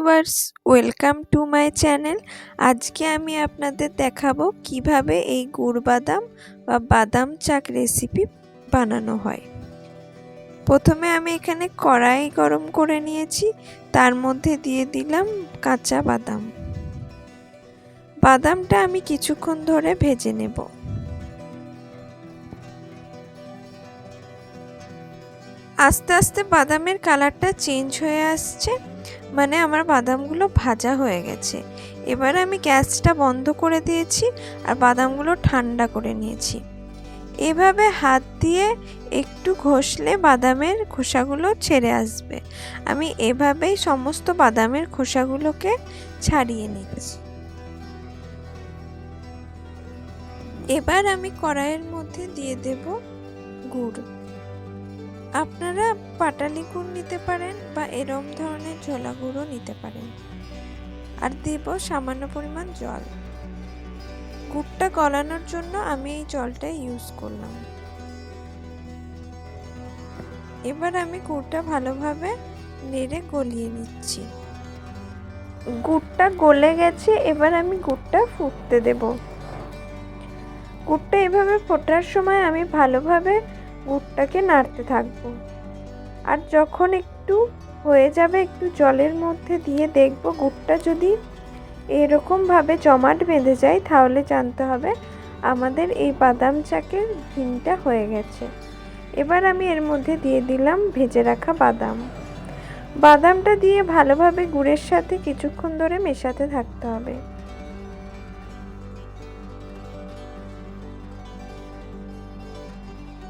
Viewers welcome to my channel আজকে আমি আপনাদের দেখাবো কীভাবে এই গুড় বাদাম বা বাদাম চাক রেসিপি বানানো হয়। প্রথমে আমি এখানে কড়াই গরম করে নিয়েছি, তার মধ্যে দিয়ে দিলাম কাঁচা বাদাম। বাদামটা আমি কিছুক্ষণ ধরে ভেজে নেব। আস্তে আস্তে বাদামের কালারটা চেঞ্জ হয়ে আসছে। মানে আমার বাদামগুলো ভাজা হয়ে গেছে। এবার আমি গ্যাসটা বন্ধ করে দিয়েছি আর বাদামগুলো ঠান্ডা করে নিয়েছি। এভাবে হাত দিয়ে একটু ঘষলে বাদামের খোসাগুলো ছেড়ে আসবে। আমি এভাবেই সমস্ত বাদামের খোসাগুলোকে ছাড়িয়ে নিচ্ছি। এবার আমি কড়াইয়ের মধ্যে দিয়ে দেব গুড়। আপনারা পাটালি গুড় নিতে পারেন বা এরম ধরনের ঝোলা গুঁড়ো নিতে পারেন। আর দেব সামান্য পরিমাণ জল। গুড়টা গলানোর জন্য আমি এই জলটা ইউজ করলাম। এবার আমি গুড়টা ভালোভাবে নেড়ে গলিয়ে নিচ্ছি। গুড়টা গলে গেছে, এবার আমি গুড়টা ফুটতে দেব। গুড়টা এভাবে ফোটার সময় আমি ভালোভাবে গুড়টাকে নাড়তে থাকব। আর যখন একটু হয়ে যাবে, একটু জলের মধ্যে দিয়ে দেখব গুড়টা যদি এরকমভাবে জমাট বেঁধে যায়, তাহলে জানতে হবে আমাদের এই বাদাম চাকের ঘিনটা হয়ে গেছে। এবার আমি এর মধ্যে দিয়ে দিলাম ভেজে রাখা বাদাম। বাদামটা দিয়ে ভালোভাবে গুড়ের সাথে কিছুক্ষণ ধরে মেশাতে থাকতে হবে।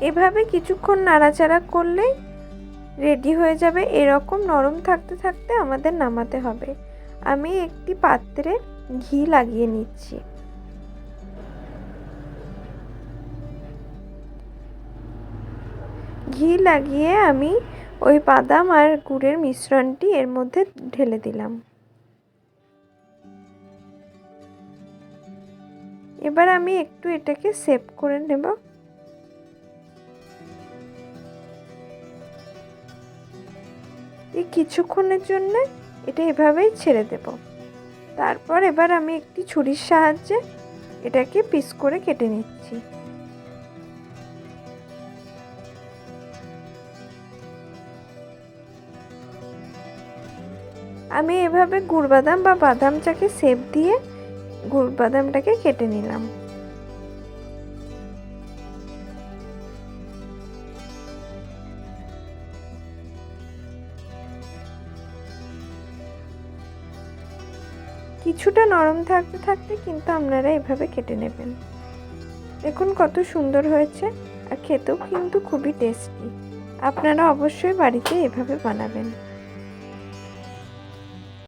এভাবে কিছুক্ষণ নাড়াচাড়া করলেই রেডি হয়ে যাবে। এরকম নরম থাকতে থাকতে আমাদের নামাতে হবে। আমি একটি পাত্রে ঘি লাগিয়ে নিচ্ছি। ঘি লাগিয়ে আমি ওই বাদাম আর গুড়ের মিশ্রণটি এর মধ্যে ঢেলে দিলাম। এবার আমি একটু এটাকে সেভ করে নেব। এই কিছুক্ষণের জন্য এটা এভাবেই ছেড়ে দেব। তারপর এবার আমি একটি ছুরির সাহায্যে এটাকে পিস করে কেটে নিচ্ছি। আমি এভাবে গুড় বাদাম বা বাদাম চাকে সেপ দিয়ে গুড় বাদামটাকে কেটে নিলাম। কিছুটা নরম থাকতে থাকতে কিন্তু আপনারা এভাবে কেটে নেবেন। দেখুন কত সুন্দর হয়েছে আর খেতেও কিন্তু খুবই টেস্টি আপনারা অবশ্যই বাড়িতে এভাবে বানাবেন।